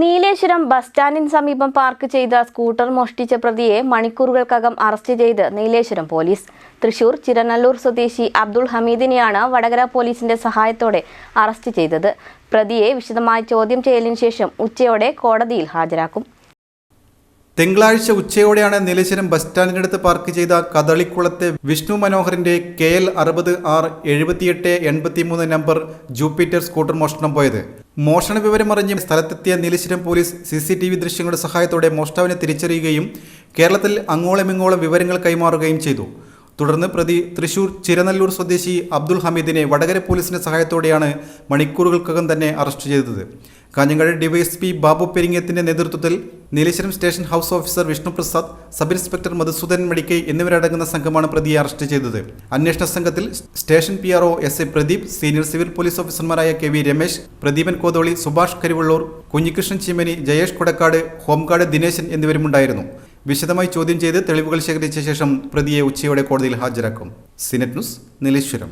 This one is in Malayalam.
നീലേശ്വരം ബസ് സ്റ്റാൻഡിന് സമീപം പാർക്ക് ചെയ്ത സ്കൂട്ടർ മോഷ്ടിച്ച പ്രതിയെ മണിക്കൂറുകൾക്കകം അറസ്റ്റ് ചെയ്ത് നീലേശ്വരം പോലീസ്. തൃശൂർ ചിരനല്ലൂർ സ്വദേശി അബ്ദുൾ ഹമീദിനെയാണ് വടകര പോലീസിന്റെ സഹായത്തോടെ അറസ്റ്റ് ചെയ്തത്. പ്രതിയെ വിശദമായി ചോദ്യം ചെയ്യലിന് ശേഷം ഉച്ചയോടെ കോടതിയിൽ ഹാജരാക്കും. തിങ്കളാഴ്ച ഉച്ചയോടെയാണ് നീലേശ്വരം ബസ് സ്റ്റാൻഡിനടുത്ത് പാർക്ക് ചെയ്ത കദളിക്കുളത്തെ വിഷ്ണു മനോഹറിന്റെ കെ എൽ അറുപത് ആർ എഴുപത്തിയെട്ട് എൺപത്തിമൂന്ന് നമ്പർ ജൂപ്പിറ്റർ സ്കൂട്ടർ മോഷണം പോയത്. മോഷണ വിവരമറിഞ്ഞ് സ്ഥലത്തെത്തിയ Nileshwaram police C C T V ദൃശ്യങ്ങളുടെ സഹായത്തോടെ മോഷ്ടാവിനെ തിരിച്ചറിയുകയും കേരളത്തിൽ അങ്ങോളമിങ്ങോളം വിവരങ്ങൾ കൈമാറുകയും ചെയ്തു. തുടർന്ന് പ്രതി തൃശൂർ ചിരനല്ലൂർ സ്വദേശി അബ്ദുൾ ഹമീദിനെ വടകര പോലീസിന്റെ സഹായത്തോടെയാണ് മണിക്കൂറുകൾക്കകം തന്നെ അറസ്റ്റ് ചെയ്തത്. കാഞ്ഞങ്ങാട് ഡിവൈഎസ്പി ബാബു പെരിങ്ങത്തിന്റെ നേതൃത്വത്തിൽ Nileshwaram station house officer Vishnuprasad sub inspector Madhusudan Madikai എന്നിവരടങ്ങുന്ന സംഘമാണ് പ്രതിയെ അറസ്റ്റ് ചെയ്തത്. അന്വേഷണ സംഘത്തിൽ station P R S A Pradeep senior civil police ഓഫീസർമാരായ K V Ramesh Pradeepan Kotholi Subhash Karivellur Kunhikrishnan Cheemeni Jayesh Kodakkad home guard Dineshan എന്നിവരുമുണ്ടായിരുന്നു. വിശദമായി ചോദ്യം ചെയ്ത് തെളിവുകൾ ശേഖരിച്ച ശേഷം പ്രതിയെ ഉച്ചയോടെ കോടതിയിൽ ഹാജരാക്കും. സിനറ്റ് ന്യൂസ് നീലേശ്വരം.